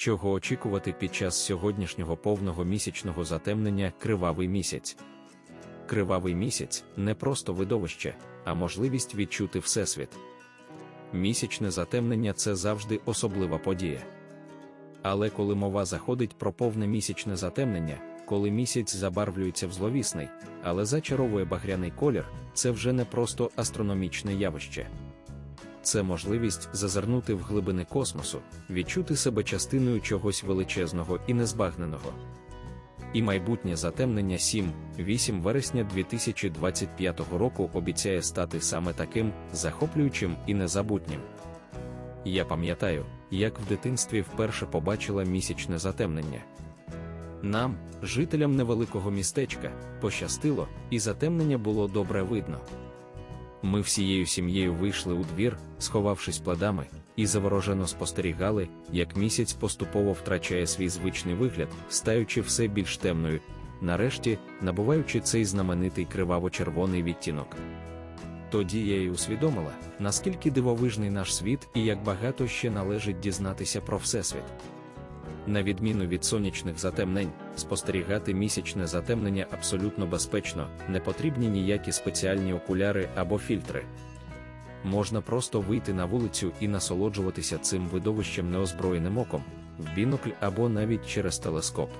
Чого очікувати під час сьогоднішнього повного місячного затемнення кривавий місяць? Кривавий місяць не просто видовище, а можливість відчути Всесвіт. Місячне затемнення це завжди особлива подія. Але коли мова заходить про повне місячне затемнення, коли місяць забарвлюється в зловісний, але зачаровує багряний колір, це вже не просто астрономічне явище. Це можливість зазирнути в глибини космосу, відчути себе частиною чогось величезного і незбагненого. І майбутнє затемнення 7-8 вересня 2025 року обіцяє стати саме таким захоплюючим і незабутнім. Я пам'ятаю, як в дитинстві вперше побачила місячне затемнення. Нам, жителям невеликого містечка, пощастило, і затемнення було добре видно. Ми всією сім'єю вийшли у двір, сховавшись плодами, і заворожено спостерігали, як місяць поступово втрачає свій звичний вигляд, стаючи все більш темною, нарешті набуваючи цей знаменитий криваво-червоний відтінок. Тоді я й усвідомила, наскільки дивовижний наш світ і як багато ще належить дізнатися про Всесвіт. На відміну від сонячних затемнень, спостерігати місячне затемнення абсолютно безпечно, не потрібні ніякі спеціальні окуляри або фільтри. Можна просто вийти на вулицю і насолоджуватися цим видовищем неозброєним оком, в бінокль або навіть через телескоп.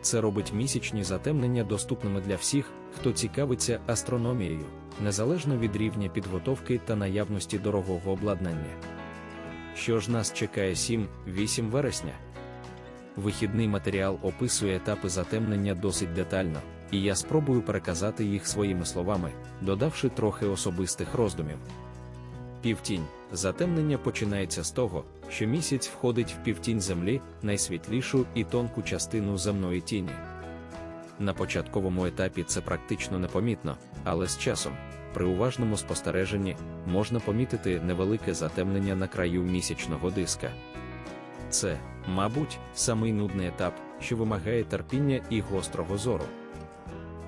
Це робить місячні затемнення доступними для всіх, хто цікавиться астрономією, незалежно від рівня підготовки та наявності дорогого обладнання. Що ж нас чекає 7-8 вересня? Вихідний матеріал описує етапи затемнення досить детально, і я спробую переказати їх своїми словами, додавши трохи особистих роздумів. Півтінь затемнення починається з того, що місяць входить в півтінь землі, найсвітлішу і тонку частину земної тіні. На початковому етапі це практично непомітно, але з часом, при уважному спостереженні, можна помітити невелике затемнення на краю місячного диска. Це, мабуть, самий нудний етап, що вимагає терпіння і гострого зору.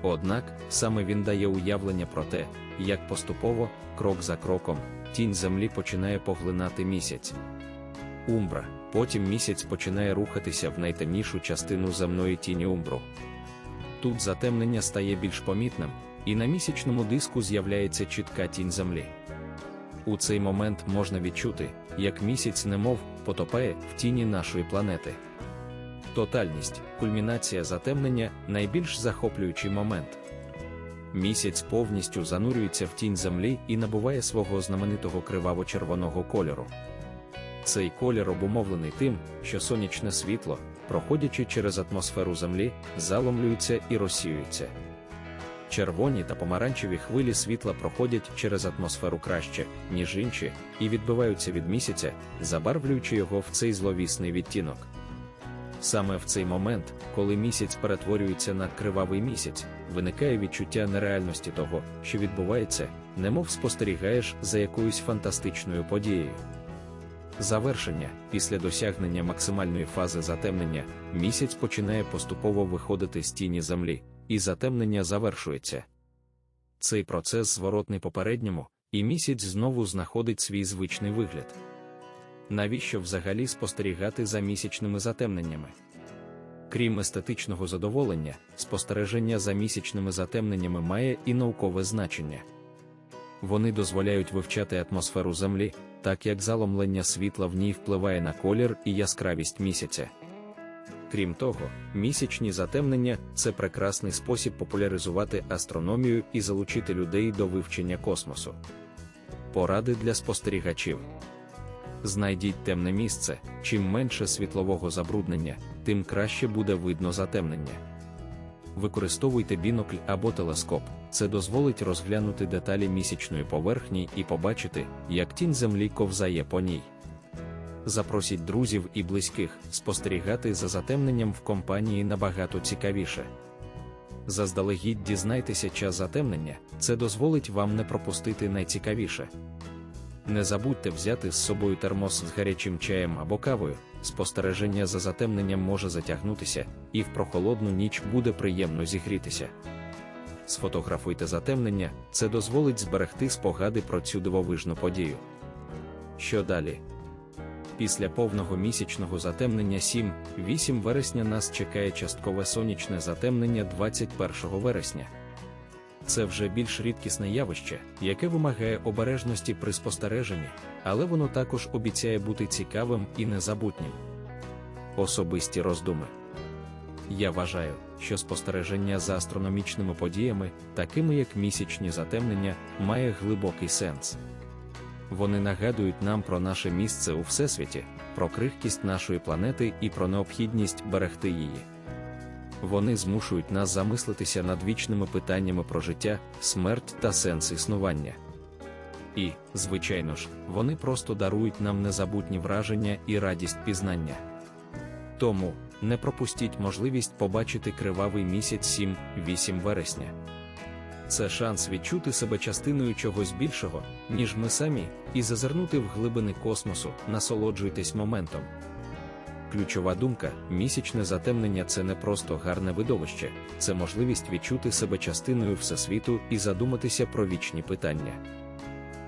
Однак саме він дає уявлення про те, як поступово, крок за кроком, тінь землі починає поглинати місяць. Умбра, потім місяць починає рухатися в найтемнішу частину земної тіні умбру. Тут затемнення стає більш помітним, і на місячному диску з'являється чітка тінь землі. У цей момент можна відчути, як місяць немов потопає в тіні нашої планети. Тотальність, кульмінація затемнення найбільш захоплюючий момент. Місяць повністю занурюється в тінь землі і набуває свого знаменитого криваво-червоного кольору. Цей колір обумовлений тим, що сонячне світло, проходячи через атмосферу Землі, заломлюється і розсіюється. Червоні та помаранчеві хвилі світла проходять через атмосферу краще, ніж інші, і відбиваються від місяця, забарвлюючи його в цей зловісний відтінок. Саме в цей момент, коли місяць перетворюється на кривавий місяць, виникає відчуття нереальності того, що відбувається, немов спостерігаєш за якоюсь фантастичною подією. Завершення після досягнення максимальної фази затемнення, місяць починає поступово виходити з тіні землі, і затемнення завершується. Цей процес зворотний попередньому, і місяць знову знаходить свій звичний вигляд. Навіщо взагалі спостерігати за місячними затемненнями? Крім естетичного задоволення, спостереження за місячними затемненнями має і наукове значення. Вони дозволяють вивчати атмосферу Землі, так як заломлення світла в ній впливає на колір і яскравість місяця. Крім того, місячні затемнення це прекрасний спосіб популяризувати астрономію і залучити людей до вивчення космосу. Поради для спостерігачів. Знайдіть темне місце, чим менше світлового забруднення, тим краще буде видно затемнення. Використовуйте бінокль або телескоп, це дозволить розглянути деталі місячної поверхні і побачити, як тінь землі ковзає по ній. Запросіть друзів і близьких, спостерігати за затемненням в компанії набагато цікавіше. Заздалегідь дізнайтеся час затемнення, це дозволить вам не пропустити найцікавіше. Не забудьте взяти з собою термос з гарячим чаєм або кавою, спостереження за затемненням може затягнутися, і в прохолодну ніч буде приємно зігрітися. Сфотографуйте затемнення, це дозволить зберегти спогади про цю дивовижну подію. Що далі? Після повного місячного затемнення 7-8 вересня нас чекає часткове сонячне затемнення 21 вересня. Це вже більш рідкісне явище, яке вимагає обережності при спостереженні, але воно також обіцяє бути цікавим і незабутнім. Особисті роздуми. Я вважаю, що спостереження за астрономічними подіями, такими як місячні затемнення, має глибокий сенс. Вони нагадують нам про наше місце у всесвіті, про крихкість нашої планети і про необхідність берегти її. Вони змушують нас замислитися над вічними питаннями про життя, смерть та сенс існування. І, звичайно ж, вони просто дарують нам незабутні враження і радість пізнання. Тому не пропустіть можливість побачити кривавий місяць 7-8 вересня. Це шанс відчути себе частиною чогось більшого, ніж ми самі, і зазирнути в глибини космосу, насолоджуйтесь моментом. Ключова думка: місячне затемнення це не просто гарне видовище, це можливість відчути себе частиною всесвіту і задуматися про вічні питання.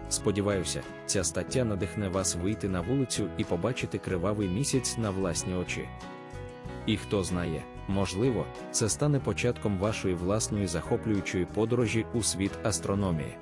Сподіваюся, ця стаття надихне вас вийти на вулицю і побачити кривавий місяць на власні очі. І хто знає, можливо, це стане початком вашої власної захоплюючої подорожі у світ астрономії.